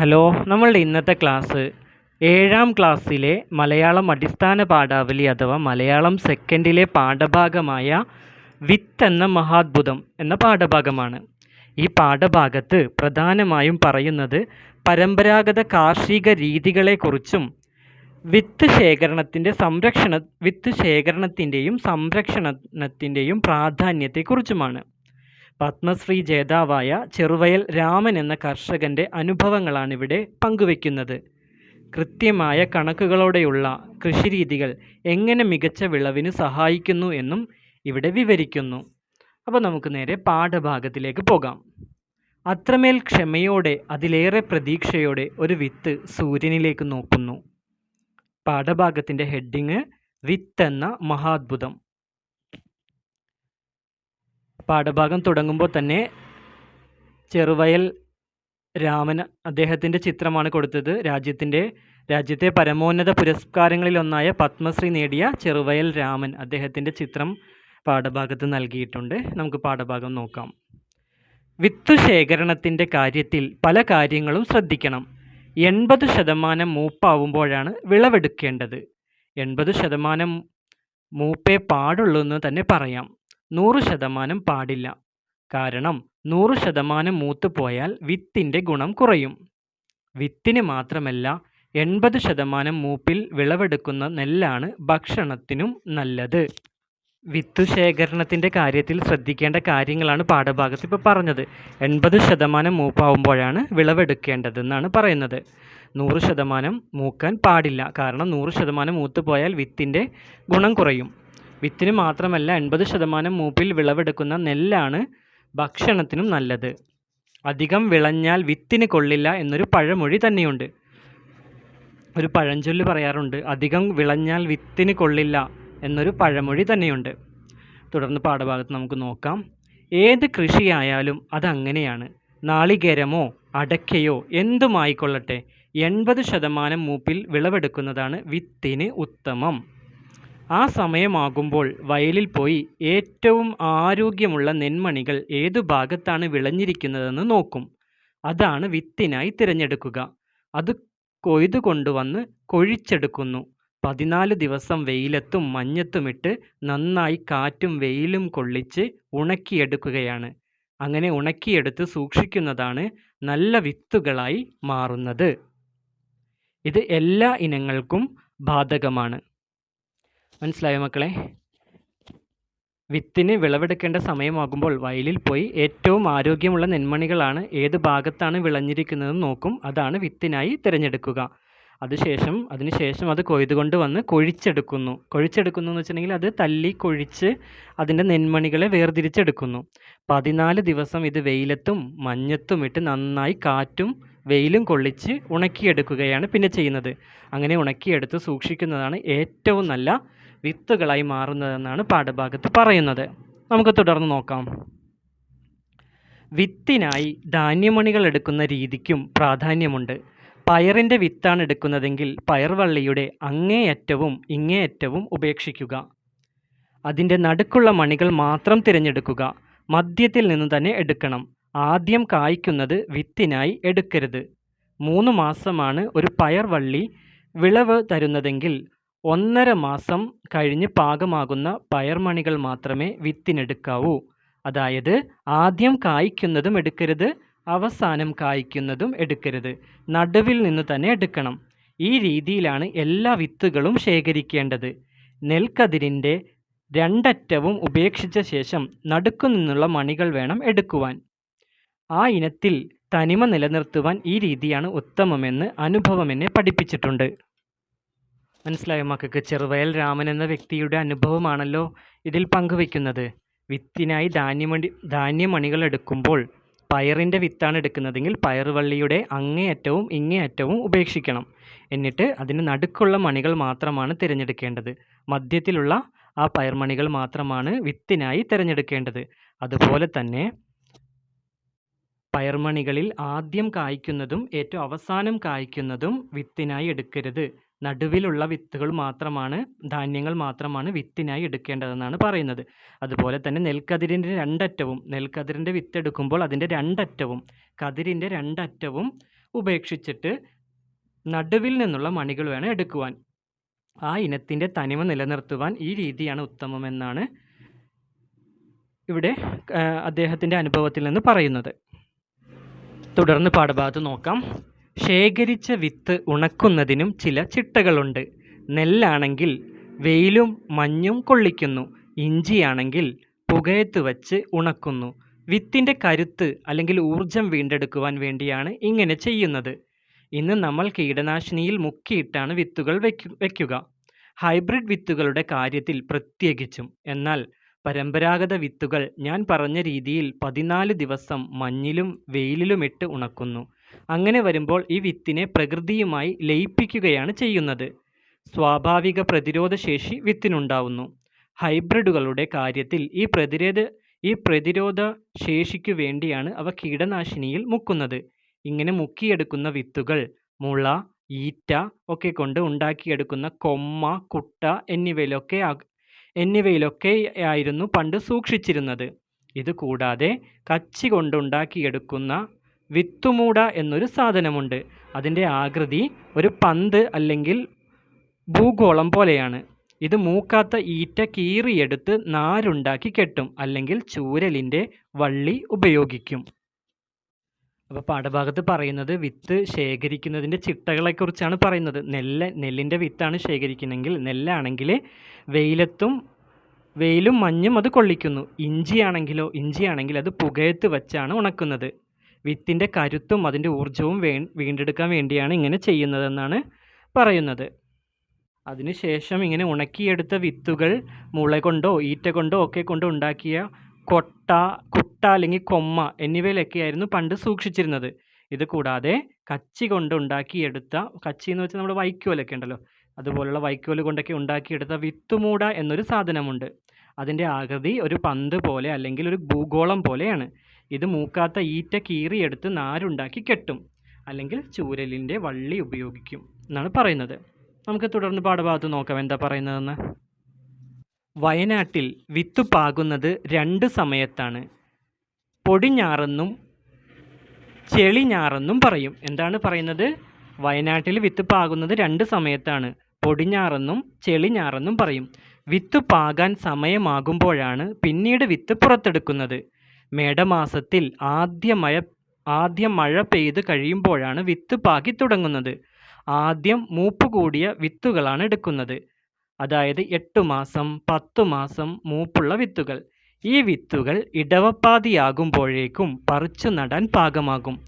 Hello നമ്മളുടെ ഇന്നത്തെ class ഏഴാം ക്ലാസ്സിലെ മലയാളം അടിസ്ഥാന പാഠാവലി അഥവാ മലയാളം സെക്കൻഡിലെ പാഠഭാഗമായ വിത്ത് എന്ന മഹാത്ഭുതം എന്ന പാഠഭാഗമാണ്. ഈ പാഠഭാഗത്ത് പ്രധാനമായും പറയുന്നത് പരമ്പരാഗത കാർഷിക രീതികളെക്കുറിച്ചും വിത്ത് ശേഖരണത്തിന്റെ സംരക്ഷണ വിത്ത് ശേഖരണത്തിന്റെയും സംരക്ഷണത്തിന്റെയും പ്രാധാന്യത്തെക്കുറിച്ചുമാണ്. പത്മശ്രീ ജേതാവായ ചെറുവയൽ രാമൻ എന്ന കർഷകന്റെ അനുഭവങ്ങളാണിവിടെ പങ്കുവയ്ക്കുന്നത് കൃത്യമായ കണക്കുകളോടെയുള്ള കൃഷിരീതികൾ എങ്ങനെ മികച്ച വിളവിന് സഹായിക്കുന്നു എന്നും ഇവിടെ വിവരിക്കുന്നു. അപ്പോൾ നമുക്ക് നേരെ പാഠഭാഗത്തിലേക്ക് പോകാം. അത്രമേൽ ക്ഷമയോടെ അതിലേറെ പ്രതീക്ഷയോടെ ഒരു വിത്ത് സൂര്യനിലേക്ക് നോക്കുന്നു. പാഠഭാഗത്തിന്റെ ഹെഡിങ് വിത്ത് എന്ന മഹാത്ഭുതം. പാഠഭാഗം തുടങ്ങുമ്പോൾ തന്നെ ചെറുവയൽ രാമൻ അദ്ദേഹത്തിന്റെ ചിത്രമാണ് കൊടുത്തത്. രാജ്യത്തിന്റെ രാജ്യത്തെ പരമോന്നത പുരസ്കാരങ്ങളിലൊന്നായ പത്മശ്രീ നേടിയ ചെറുവയൽ രാമൻ അദ്ദേഹത്തിന്റെ ചിത്രം പാഠഭാഗത്ത് നൽകിയിട്ടുണ്ട്. നമുക്ക് പാഠഭാഗം നോക്കാം. വിത്ത് ശേഖരണത്തിന്റെ കാര്യത്തിൽ പല കാര്യങ്ങളും ശ്രദ്ധിക്കണം. എൺപത് ശതമാനം മൂപ്പാവുമ്പോഴാണ് വിളവെടുക്കേണ്ടത്. എൺപത് ശതമാനം മൂപ്പേ പാടുള്ളൂ എന്ന് തന്നെ പറയാം. നൂറ് ശതമാനം പാടില്ല. കാരണം നൂറ് ശതമാനം മൂത്ത് പോയാൽ വിത്തിന്റെ ഗുണം കുറയും. വിത്തിന് മാത്രമല്ല എൺപത് ശതമാനം മൂപ്പിൽ വിളവെടുക്കുന്ന നെല്ലാണ് ഭക്ഷണത്തിനും നല്ലത്. വിത്ത് ശേഖരണത്തിന്റെ കാര്യത്തിൽ ശ്രദ്ധിക്കേണ്ട കാര്യങ്ങളാണ് പാഠഭാഗത്ത് ഇപ്പോൾ പറഞ്ഞത്. എൺപത് ശതമാനം മൂപ്പാവുമ്പോഴാണ് വിളവെടുക്കേണ്ടതെന്നാണ് പറയുന്നത്. നൂറ് ശതമാനം മൂക്കാൻ പാടില്ല. കാരണം നൂറ് ശതമാനം മൂത്ത് പോയാൽ വിത്തിന്റെ ഗുണം കുറയും. വിത്തിന് മാത്രമല്ല എൺപത് ശതമാനം മൂപ്പിൽ വിളവെടുക്കുന്ന നെല്ലാണ് ഭക്ഷണത്തിനും നല്ലത്. അധികം വിളഞ്ഞാൽ വിത്തിന് കൊള്ളില്ല എന്നൊരു പഴമൊഴി തന്നെയുണ്ട്. ഒരു പഴഞ്ചൊല്ല് പറയാറുണ്ട് അധികം വിളഞ്ഞാൽ വിത്തിന് കൊള്ളില്ല എന്നൊരു പഴമൊഴി തന്നെയുണ്ട്. തുടർന്ന് പാഠഭാഗത്ത് നമുക്ക് നോക്കാം. ഏത് കൃഷിയായാലും അതങ്ങനെയാണ്. നാളികേരമോ അടയ്ക്കയോ എന്തുമായിക്കൊള്ളട്ടെ എൺപത് ശതമാനം മൂപ്പിൽ വിളവെടുക്കുന്നതാണ് വിത്തിന് ഉത്തമം. ആ സമയമാകുമ്പോൾ വയലിൽ പോയി ഏറ്റവും ആരോഗ്യമുള്ള നെന്മണികൾ ഏതു ഭാഗത്താണ് വിളഞ്ഞിരിക്കുന്നതെന്ന് നോക്കും. അതാണ് വിത്തിനായി തിരഞ്ഞെടുക്കുക. അത് കൊയ്തു കൊണ്ടുവന്ന് കൊഴിച്ചെടുക്കുന്നു. പതിനാല് ദിവസം വെയിലത്തും മഞ്ഞത്തുമിട്ട് നന്നായി കാറ്റും വെയിലും കൊള്ളിച്ച് ഉണക്കിയെടുക്കുകയാണ്. അങ്ങനെ ഉണക്കിയെടുത്ത് സൂക്ഷിക്കുന്നതാണ് നല്ല വിത്തുകളായി മാറുന്നത്. ഇത് എല്ലാ ഇനങ്ങൾക്കും ബാധകമാണ്. മനസ്സിലായോ മക്കളെ? വിത്തിന് വിളവെടുക്കേണ്ട സമയമാകുമ്പോൾ വയലിൽ പോയി ഏറ്റവും ആരോഗ്യമുള്ള നെന്മണികളാണ് ഏത് ഭാഗത്താണ് വിളഞ്ഞിരിക്കുന്നതെന്ന് നോക്കും. അതാണ് വിത്തിനായി തിരഞ്ഞെടുക്കുക. അതിനുശേഷം അതിനുശേഷം അത് കൊയ്തുകൊണ്ട് വന്ന് കൊഴിച്ചെടുക്കുന്നു. കൊഴിച്ചെടുക്കുന്നു എന്ന് വെച്ചിട്ടുണ്ടെങ്കിൽ അത് തല്ലി കൊഴിച്ച് അതിന്റെ നെന്മണികളെ വേർതിരിച്ചെടുക്കുന്നു. പതിനാല് ദിവസം ഇത് വെയിലത്തും മഞ്ഞത്തും ഇട്ട് നന്നായി കാറ്റും വെയിലും കൊള്ളിച്ച് ഉണക്കിയെടുക്കുകയാണ് പിന്നെ ചെയ്യുന്നത്. അങ്ങനെ ഉണക്കിയെടുത്ത് സൂക്ഷിക്കുന്നതാണ് ഏറ്റവും നല്ല വിത്തുകളായി മാറുന്നതെന്നാണ് പാഠഭാഗത്ത് പറയുന്നത്. നമുക്ക് തുടർന്ന് നോക്കാം. വിത്തിനായി ധാന്യമണികൾ എടുക്കുന്ന രീതിക്കും പ്രാധാന്യമുണ്ട്. പയറിന്റെ വിത്താണ് എടുക്കുന്നതെങ്കിൽ പയർവള്ളിയുടെ അങ്ങേയറ്റവും ഇങ്ങേയറ്റവും ഉപേക്ഷിക്കുക. അതിന്റെ നടുക്കുള്ള മണികൾ മാത്രം തിരഞ്ഞെടുക്കുക. മദ്യത്തിൽ നിന്ന് തന്നെ എടുക്കണം. ആദ്യം കായ്ക്കുന്നത് വിത്തിനായി എടുക്കരുത്. മൂന്ന് മാസമാണ് ഒരു പയർവള്ളി വിളവ് തരുന്നതെങ്കിൽ ഒന്നര മാസം കഴിഞ്ഞ് പാകമാകുന്ന പയർമണികൾ മാത്രമേ വിത്തിനെടുക്കാവൂ. അതായത് ആദ്യം കായ്ക്കുന്നതും എടുക്കരുത് അവസാനം കായ്ക്കുന്നതും എടുക്കരുത്. നടുവിൽ നിന്ന് തന്നെ എടുക്കണം. ഈ രീതിയിലാണ് എല്ലാ വിത്തുകളും ശേഖരിക്കേണ്ടത്. നെൽക്കതിരിന്റെ രണ്ടറ്റവും ഉപേക്ഷിച്ച ശേഷം നടുക്കു നിന്നുള്ള മണികൾ വേണം എടുക്കുവാൻ. ആ ഇനത്തിൽ തനിമ നിലനിർത്തുവാൻ ഈ രീതിയാണ് ഉത്തമമെന്ന് അനുഭവം എന്നെ പഠിപ്പിച്ചിട്ടുണ്ട്. മനസ്സിലായോ? മക്കൾക്ക് ചെറുവയൽ രാമൻ എന്ന വ്യക്തിയുടെ അനുഭവമാണല്ലോ ഇതിൽ പങ്കുവയ്ക്കുന്നത്. വിത്തിനായി ധാന്യമണി ധാന്യമണികൾ എടുക്കുമ്പോൾ പയറിന്റെ വിത്താണ് എടുക്കുന്നതെങ്കിൽ പയറുവള്ളിയുടെ അങ്ങേയറ്റവും ഇങ്ങേയറ്റവും ഉപേക്ഷിക്കണം. എന്നിട്ട് അതിന് നടുക്കുള്ള മണികൾ മാത്രമാണ് തിരഞ്ഞെടുക്കേണ്ടത്. മധ്യത്തിലുള്ള ആ പയർമണികൾ മാത്രമാണ് വിത്തിനായി തിരഞ്ഞെടുക്കേണ്ടത്. അതുപോലെ തന്നെ പയർമണികളിൽ ആദ്യം കായ്ക്കുന്നതും ഏറ്റവും അവസാനം കായ്ക്കുന്നതും വിത്തിനായി എടുക്കരുത്. നടുവിലുള്ള വിത്തുകൾ മാത്രമാണ് ധാന്യങ്ങൾ മാത്രമാണ് വിത്തിനായി എടുക്കേണ്ടതെന്നാണ് പറയുന്നത്. അതുപോലെ തന്നെ നെൽക്കതിരിന്റെ രണ്ടറ്റവും നെൽക്കതിരിന്റെ വിത്തെടുക്കുമ്പോൾ അതിന്റെ രണ്ടറ്റവും കതിരിന്റെ രണ്ടറ്റവും ഉപേക്ഷിച്ചിട്ട് നടുവിൽ നിന്നുള്ള മണികൾ വേണം എടുക്കുവാൻ. ആ ഇനത്തിന്റെ തനിമ നിലനിർത്തുവാൻ ഈ രീതിയാണ് ഉത്തമമെന്നാണ് ഇവിടെ അദ്ദേഹത്തിന്റെ അനുഭവത്തിൽ നിന്ന് പറയുന്നത്. തുടർന്ന് പാഠഭാഗത്ത് നോക്കാം. ശേഖരിച്ച വിത്ത് ഉണക്കുന്നതിനും ചില ചിട്ടകളുണ്ട്. നെല്ലാണെങ്കിൽ വെയിലും മഞ്ഞും കൊള്ളിക്കുന്നു. ഇഞ്ചിയാണെങ്കിൽ പുകയത്ത് വച്ച് ഉണക്കുന്നു. വിത്തിന്റെ കരുത്ത് അല്ലെങ്കിൽ ഊർജം വീണ്ടെടുക്കുവാൻ വേണ്ടിയാണ് ഇങ്ങനെ ചെയ്യുന്നത്. ഇന്ന് നമ്മൾ കീടനാശിനിയിൽ മുക്കിയിട്ടാണ് വിത്തുകൾ വയ്ക്കുക ഹൈബ്രിഡ് വിത്തുകളുടെ കാര്യത്തിൽ പ്രത്യേകിച്ചും. എന്നാൽ പരമ്പരാഗത വിത്തുകൾ ഞാൻ പറഞ്ഞ രീതിയിൽ പതിനാല് ദിവസം മഞ്ഞിലും വെയിലിലുമിട്ട് ഉണക്കുന്നു. അങ്ങനെ വരുമ്പോൾ ഈ വിത്തിനെ പ്രകൃതിയുമായി ലയിപ്പിക്കുകയാണ് ചെയ്യുന്നത്. സ്വാഭാവിക പ്രതിരോധ ശേഷി വിത്തിനുണ്ടാവുന്നു. ഹൈബ്രിഡുകളുടെ കാര്യത്തിൽ ഈ പ്രതിരോധ ഈ പ്രതിരോധ ശേഷിക്കു വേണ്ടിയാണ് അവ കീടനാശിനിയിൽ മുക്കുന്നത്. ഇങ്ങനെ മുക്കിയെടുക്കുന്ന വിത്തുകൾ മുള ഈറ്റ ഒക്കെ കൊണ്ട് ഉണ്ടാക്കിയെടുക്കുന്ന കൊമ്മ കുട്ട എന്നിവയിലൊക്കെ എന്നിവയിലൊക്കെ ആയിരുന്നു പണ്ട് സൂക്ഷിച്ചിരുന്നത്. ഇത് കൂടാതെ കച്ചി കൊണ്ടുണ്ടാക്കിയെടുക്കുന്ന വിത്തുമൂട എന്നൊരു സാധനമുണ്ട്. അതിന്റെ ആകൃതി ഒരു പന്ത് അല്ലെങ്കിൽ ഭൂഗോളം പോലെയാണ്. ഇത് മൂക്കാത്ത ഈറ്റ കീറിയെടുത്ത് നാരുണ്ടാക്കി കെട്ടും അല്ലെങ്കിൽ ചൂരലിന്റെ വള്ളി ഉപയോഗിക്കും. അപ്പോൾ പാഠഭാഗത്ത് പറയുന്നത് വിത്ത് ശേഖരിക്കുന്നതിന്റെ ചിട്ടകളെക്കുറിച്ചാണ് പറയുന്നത്. നെല്ല് നെല്ലിന്റെ വിത്താണ് ശേഖരിക്കുന്നതെങ്കിൽ നെല്ലാണെങ്കിൽ വെയിലത്തും വെയിലും മഞ്ഞും അത് കൊള്ളിക്കുന്നു. ഇഞ്ചിയാണെങ്കിലോ ഇഞ്ചിയാണെങ്കിൽ അത് പുകയത്ത് വച്ചാണ് ഉണക്കുന്നത്. വിത്തിന്റെ കരുത്തും അതിന്റെ ഊർജവും വേ വീണ്ടെടുക്കാൻ വേണ്ടിയാണ് ഇങ്ങനെ ചെയ്യുന്നതെന്നാണ് പറയുന്നത്. അതിനുശേഷം ഇങ്ങനെ ഉണക്കിയെടുത്ത വിത്തുകൾ മുള കൊണ്ടോ ഈറ്റ കൊണ്ടോ ഒക്കെ കൊണ്ട് ഉണ്ടാക്കിയ കൊട്ട കുട്ട അല്ലെങ്കിൽ കൊമ്മ എന്നിവയിലൊക്കെയായിരുന്നു പണ്ട് സൂക്ഷിച്ചിരുന്നത്. ഇത് കൂടാതെ കച്ചി കൊണ്ട് ഉണ്ടാക്കിയെടുത്ത കച്ചി എന്ന് വെച്ചാൽ നമ്മൾ വൈക്കോലൊക്കെ ഉണ്ടല്ലോ. അതുപോലുള്ള വൈക്കോൽ കൊണ്ടൊക്കെ ഉണ്ടാക്കിയെടുത്ത വിത്തുമൂട എന്നൊരു സാധനമുണ്ട്. അതിന്റെ ആകൃതി ഒരു പന്ത് പോലെ അല്ലെങ്കിൽ ഒരു ഭൂഗോളം പോലെയാണ്. ഇത് മൂക്കാത്ത ഈറ്റ കീറിയെടുത്ത് നാരുണ്ടാക്കി കെട്ടും. അല്ലെങ്കിൽ ചൂരലിന്റെ വള്ളി ഉപയോഗിക്കും എന്നാണ് പറയുന്നത്. നമുക്ക് തുടർന്ന് പാഠഭാഗത്ത് നോക്കാം. എന്താ പറയുന്നതെന്ന്? വയനാട്ടിൽ വിത്ത് പാകുന്നത് രണ്ട് സമയത്താണ്. പൊടിഞ്ഞാറെന്നും ചെളിഞ്ഞാറെന്നും പറയും. എന്താണ് പറയുന്നത്? വയനാട്ടിൽ വിത്ത് പാകുന്നത് രണ്ട് സമയത്താണ്. പൊടിഞ്ഞാറെന്നും ചെളിഞ്ഞാറെന്നും പറയും. വിത്ത് പാകാൻ സമയമാകുമ്പോഴാണ് പിന്നീട് വിത്ത് പുറത്തെടുക്കുന്നത്. മേടമാസത്തിൽ ആദ്യ മഴ ആദ്യ മഴ പെയ്ത് കഴിയുമ്പോഴാണ് വിത്ത് പാകി തുടങ്ങുന്നത്. ആദ്യം മൂപ്പ് കൂടിയ വിത്തുകളാണ് എടുക്കുന്നത്. അതായത് എട്ട് മാസം പത്തു മാസം മൂപ്പുള്ള വിത്തുകൾ. ഈ വിത്തുകൾ ഇടവപ്പാതിയാകുമ്പോഴേക്കും പറിച്ചു നടാൻ പാകമാകും.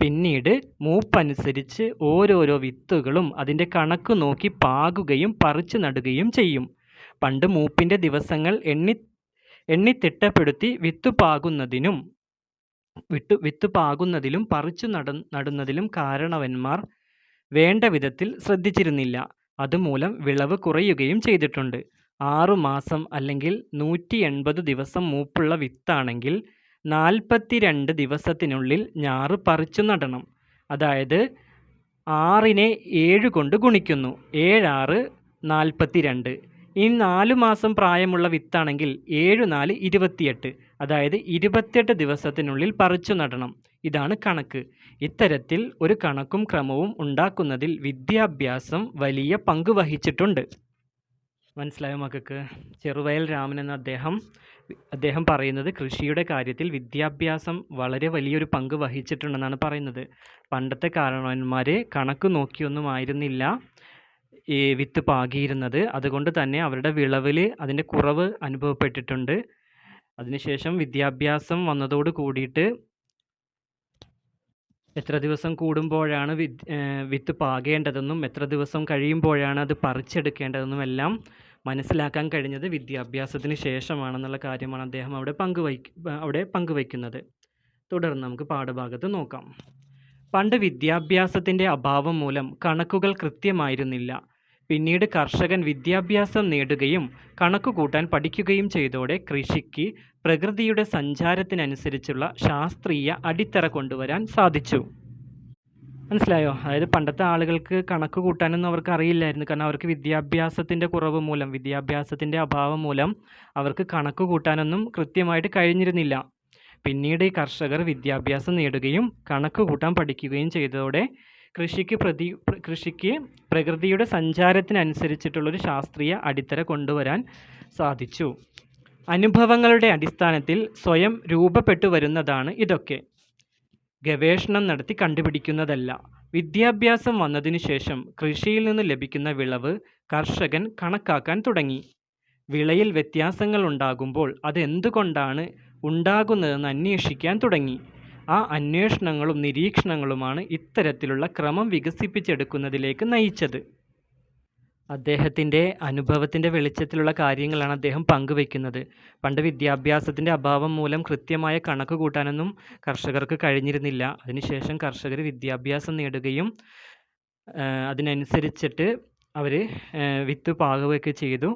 പിന്നീട് മൂപ്പനുസരിച്ച് ഓരോരോ വിത്തുകളും അതിന്റെ കണക്ക് നോക്കി പാകുകയും പറിച്ചു നടുകയും ചെയ്യും. പണ്ട് മൂപ്പിന്റെ ദിവസങ്ങൾ എണ്ണി എണ്ണി തിട്ടപ്പെടുത്തി വിത്ത് പാകുന്നതിനും വിത്ത് പാകുന്നതിലും പറിച്ചു നട നടുന്നതിലും കാരണവന്മാർ വേണ്ട വിധത്തിൽ ശ്രദ്ധിച്ചിരുന്നില്ല. അതുമൂലം വിളവ് കുറയുകയും ചെയ്തിട്ടുണ്ട്. ആറുമാസം അല്ലെങ്കിൽ നൂറ്റി എൺപത് ദിവസം മൂപ്പുള്ള വിത്താണെങ്കിൽ നാൽപ്പത്തിരണ്ട് ദിവസത്തിനുള്ളിൽ ഞാറ് പറിച്ചു നടണം. അതായത് ആറിനെ ഏഴ് കൊണ്ട് ഗുണിക്കുന്നു. ഏഴാറ് നാൽപ്പത്തിരണ്ട്. ഇനി നാല് മാസം പ്രായമുള്ള വിത്താണെങ്കിൽ ഏഴ് നാല് ഇരുപത്തിയെട്ട് അതായത് ഇരുപത്തിയെട്ട് ദിവസത്തിനുള്ളിൽ പറിച്ചു നടണം. ഇതാണ് കണക്ക്. ഇത്തരത്തിൽ ഒരു കണക്കും ക്രമവും ഉണ്ടാക്കുന്നതിൽ വിദ്യാഭ്യാസം വലിയ പങ്ക് വഹിച്ചിട്ടുണ്ട്. മനസ്സിലായോ മക്കൾക്ക്? ചെറുവയൽ രാമൻ എന്ന അദ്ദേഹം അദ്ദേഹം പറയുന്നത് കൃഷിയുടെ കാര്യത്തിൽ വിദ്യാഭ്യാസം വളരെ വലിയൊരു പങ്ക് വഹിച്ചിട്ടുണ്ടെന്നാണ് പറയുന്നത്. പണ്ടത്തെ കാരണവന്മാർ കണക്ക് നോക്കിയൊന്നും ആയിരുന്നില്ല. ഈ വിത്ത് പാകിയിരുന്നത്. അതുകൊണ്ട് തന്നെ അവരുടെ വിളവിൽ അതിന്റെ കുറവ് അനുഭവപ്പെട്ടിട്ടുണ്ട്. അതിനുശേഷം വിദ്യാഭ്യാസം വന്നതോട് കൂടിയിട്ട് എത്ര ദിവസം കൂടുമ്പോഴാണ് വിത്ത് പാകേണ്ടതെന്നും എത്ര ദിവസം കഴിയുമ്പോഴാണ് അത് പറിച്ചെടുക്കേണ്ടതെന്നും എല്ലാം മനസ്സിലാക്കാൻ കഴിഞ്ഞത് വിദ്യാഭ്യാസത്തിന് ശേഷമാണെന്നുള്ള കാര്യമാണ് അദ്ദേഹം അവിടെ പങ്കുവയ്ക്ക അവിടെ പങ്കുവയ്ക്കുന്നത് തുടർന്ന് നമുക്ക് പാഠഭാഗത്ത് നോക്കാം. പണ്ട് വിദ്യാഭ്യാസത്തിന്റെ അഭാവം മൂലം കണക്കുകൾ കൃത്യമായിരുന്നില്ല. പിന്നീട് കർഷകൻ വിദ്യാഭ്യാസം നേടുകയും കണക്കുകൂട്ടാൻ പഠിക്കുകയും ചെയ്തോടെ കൃഷിക്ക് പ്രകൃതിയുടെ സഞ്ചാരത്തിനനുസരിച്ചുള്ള ശാസ്ത്രീയ അടിത്തറ കൊണ്ടുവരാൻ സാധിച്ചു. മനസ്സിലായോ? അതായത് പണ്ടത്തെ ആളുകൾക്ക് കണക്ക് കൂട്ടാനൊന്നും അവർക്ക് അറിയില്ലായിരുന്നു. കാരണം അവർക്ക് വിദ്യാഭ്യാസത്തിന്റെ കുറവ് മൂലം വിദ്യാഭ്യാസത്തിന്റെ അഭാവം മൂലം അവർക്ക് കണക്ക് കൂട്ടാനൊന്നും കൃത്യമായിട്ട് കഴിഞ്ഞിരുന്നില്ല. പിന്നീട് ഈ കർഷകർ വിദ്യാഭ്യാസം നേടുകയും കണക്ക് കൂട്ടാൻ പഠിക്കുകയും ചെയ്തതോടെ കൃഷിക്ക് പ്രതി കൃഷിക്ക് പ്രകൃതിയുടെ സഞ്ചാരത്തിനനുസരിച്ചിട്ടുള്ളൊരു ശാസ്ത്രീയ അടിത്തറ കൊണ്ടുവരാൻ സാധിച്ചു. അനുഭവങ്ങളുടെ അടിസ്ഥാനത്തിൽ സ്വയം രൂപപ്പെട്ടു വരുന്നതാണ് ഇതൊക്കെ. ഗവേഷണം നടത്തി കണ്ടുപിടിക്കുന്നതല്ല. വിദ്യാഭ്യാസം വന്നതിനു ശേഷം കൃഷിയിൽ നിന്ന് ലഭിക്കുന്ന വിളവ് കർഷകൻ കണക്കാക്കാൻ തുടങ്ങി. വിളയിൽ വ്യത്യാസങ്ങൾ ഉണ്ടാകുമ്പോൾ അതെന്തുകൊണ്ടാണ് ഉണ്ടാകുന്നതെന്ന് അന്വേഷിക്കാൻ തുടങ്ങി. ആ അന്വേഷണങ്ങളും നിരീക്ഷണങ്ങളുമാണ് ഇത്തരത്തിലുള്ള ക്രമം വികസിപ്പിച്ചെടുക്കുന്നതിലേക്ക് നയിച്ചത്. അദ്ദേഹത്തിന്റെ അനുഭവത്തിന്റെ വെളിച്ചത്തിലുള്ള കാര്യങ്ങളാണ് അദ്ദേഹം പങ്കുവെക്കുന്നത് പണ്ട് വിദ്യാഭ്യാസത്തിന്റെ അഭാവം മൂലം കൃത്യമായ കണക്ക് കൂട്ടാനൊന്നും കർഷകർക്ക് കഴിഞ്ഞിരുന്നില്ല. അതിനുശേഷം കർഷകർ വിദ്യാഭ്യാസം നേടുകയും അതിനനുസരിച്ചിട്ട് അവർ വിത്ത് പാകുകയൊക്കെ ചെയ്തു.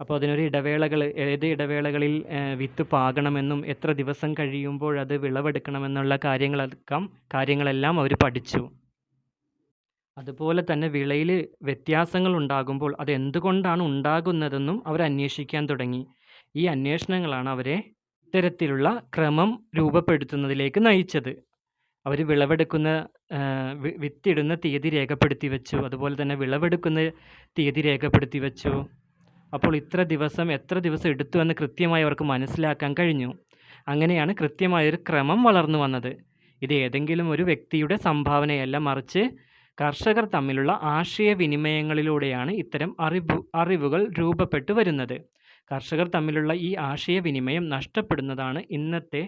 അപ്പോൾ അതിനൊരു ഇടവേളകൾ ഏത് ഇടവേളകളിൽ വിത്ത് പാകണമെന്നും എത്ര ദിവസം കഴിയുമ്പോൾ അത് വിളവെടുക്കണമെന്നുള്ള കാര്യങ്ങളെല്ലാം കാര്യങ്ങളെല്ലാം അവർ പഠിച്ചു. അതുപോലെ തന്നെ വിളയിൽ വ്യത്യാസങ്ങൾ ഉണ്ടാകുമ്പോൾ അത് എന്തുകൊണ്ടാണ് ഉണ്ടാകുന്നതെന്നും അവർ അന്വേഷിക്കാൻ തുടങ്ങി. ഈ അന്വേഷണങ്ങളാണ് അവരെ ഇത്തരത്തിലുള്ള ക്രമം രൂപപ്പെടുത്തുന്നതിലേക്ക് നയിച്ചത്. അവർ വിളവെടുക്കുന്ന വിത്തിടുന്ന തീയതി രേഖപ്പെടുത്തി വെച്ചു. അതുപോലെ തന്നെ വിളവെടുക്കുന്ന തീയതി രേഖപ്പെടുത്തി വെച്ചു. അപ്പോൾ ഇത്ര ദിവസം എത്ര ദിവസം എടുത്തു എന്ന് കൃത്യമായി അവർക്ക് മനസ്സിലാക്കാൻ കഴിഞ്ഞു. അങ്ങനെയാണ് കൃത്യമായൊരു ക്രമം വളർന്നു വന്നത്. ഇത് ഏതെങ്കിലും ഒരു വ്യക്തിയുടെ സംഭാവനയല്ല മറിച്ച് കർഷകർ തമ്മിലുള്ള ആശയവിനിമയങ്ങളിലൂടെയാണ് ഇത്തരം അറിവ് അറിവുകൾ രൂപപ്പെട്ടു വരുന്നത്. കർഷകർ തമ്മിലുള്ള ഈ ആശയവിനിമയം നഷ്ടപ്പെടുന്നതാണ് ഇന്നത്തെ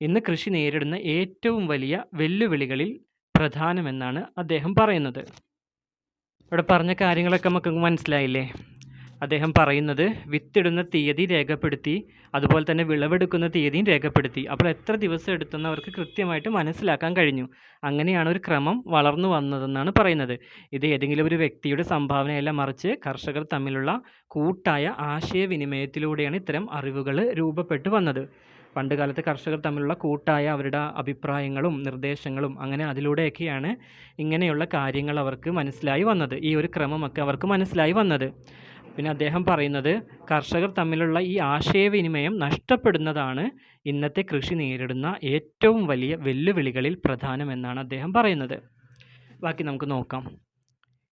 ഇന്ന് കൃഷി നേരിടുന്ന ഏറ്റവും വലിയ വെല്ലുവിളികളിൽ പ്രധാനമെന്നാണ് അദ്ദേഹം പറയുന്നത്. ഇവിടെ പറഞ്ഞ കാര്യങ്ങളൊക്കെ നമുക്ക് മനസ്സിലായില്ലേ? അദ്ദേഹം പറയുന്നത് വിത്തിടുന്ന തീയതി രേഖപ്പെടുത്തി അതുപോലെ തന്നെ വിളവെടുക്കുന്ന തീയതിയും രേഖപ്പെടുത്തി അപ്പോൾ എത്ര ദിവസം എടുത്തെന്ന് അവർക്ക് കൃത്യമായിട്ട് മനസ്സിലാക്കാൻ കഴിഞ്ഞു. അങ്ങനെയാണ് ഒരു ക്രമം വളർന്നു വന്നതെന്നാണ് പറയുന്നത്. ഇത് ഏതെങ്കിലും ഒരു വ്യക്തിയുടെ സംഭാവനയല്ല മറിച്ച് കർഷകർ തമ്മിലുള്ള കൂട്ടായ ആശയവിനിമയത്തിലൂടെയാണ് ഇത്തരം അറിവുകൾ രൂപപ്പെട്ടു വന്നത്. പണ്ട് കാലത്ത് കർഷകർ തമ്മിലുള്ള കൂട്ടായ അവരുടെ അഭിപ്രായങ്ങളും നിർദ്ദേശങ്ങളും അങ്ങനെ അതിലൂടെയൊക്കെയാണ് ഇങ്ങനെയുള്ള കാര്യങ്ങൾ അവർക്ക് മനസ്സിലായി വന്നത്. ഈ ഒരു ക്രമമൊക്കെ അവർക്ക് മനസ്സിലായി വന്നത്. പിന്നെ അദ്ദേഹം പറയുന്നത് കർഷകർ തമ്മിലുള്ള ഈ ആശയവിനിമയം നഷ്ടപ്പെടുന്നതാണ് ഇന്നത്തെ കൃഷി നേരിടുന്ന ഏറ്റവും വലിയ വെല്ലുവിളികളിൽ പ്രധാനമെന്നാണ് അദ്ദേഹം പറയുന്നത്. ബാക്കി നമുക്ക് നോക്കാം.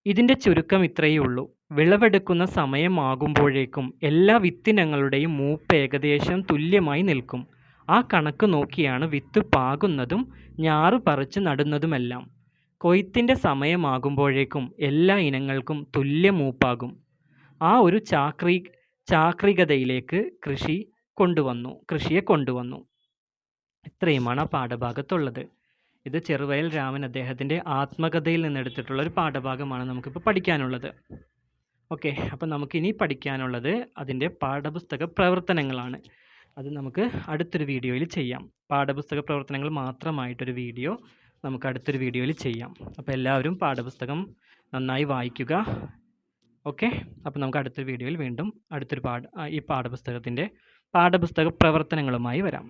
ഇതിന്റെ ചുരുക്കം ഇത്രയേ ഉള്ളൂ. വിളവെടുക്കുന്ന സമയമാകുമ്പോഴേക്കും എല്ലാ വിത്തിനങ്ങളുടെയും മൂപ്പ് ഏകദേശം തുല്യമായി നിൽക്കും. ആ കണക്ക് നോക്കിയാണ് വിത്ത് പാകുന്നതും ഞാറ് പറിച്ച് നടുന്നതുമെല്ലാം. കൊയ്ത്തിന്റെ സമയമാകുമ്പോഴേക്കും എല്ലാ ഇനങ്ങൾക്കും തുല്യ മൂപ്പാകും. ആ ഒരു ചാക്രി ചാക്രികതയിലേക്ക് കൃഷി കൊണ്ടുവന്നു കൃഷിയെ കൊണ്ടുവന്നു. ഇത്രയുമാണ് ആ പാഠഭാഗത്തുള്ളത്. ഇത് ചെറുവയൽ രാമൻ അദ്ദേഹത്തിന്റെ ആത്മകഥയിൽ നിന്നെടുത്തിട്ടുള്ള ഒരു പാഠഭാഗമാണ് നമുക്കിപ്പോൾ പഠിക്കാനുള്ളത്. ഓക്കെ അപ്പം നമുക്കിനി പഠിക്കാനുള്ളത് അതിന്റെ പാഠപുസ്തക പ്രവർത്തനങ്ങളാണ്. അത് നമുക്ക് അടുത്തൊരു വീഡിയോയിൽ ചെയ്യാം. പാഠപുസ്തക പ്രവർത്തനങ്ങൾ മാത്രമായിട്ടൊരു വീഡിയോ നമുക്ക് അടുത്തൊരു വീഡിയോയിൽ ചെയ്യാം. അപ്പോൾ എല്ലാവരും പാഠപുസ്തകം നന്നായി വായിക്കുക ഓക്കെ. അപ്പോൾ നമുക്ക് അടുത്ത വീഡിയോയിൽ വീണ്ടും അടുത്തൊരു പാഠ ഈ പാഠപുസ്തകത്തിന്റെ പാഠപുസ്തക പ്രവർത്തനങ്ങളുമായി വരാം.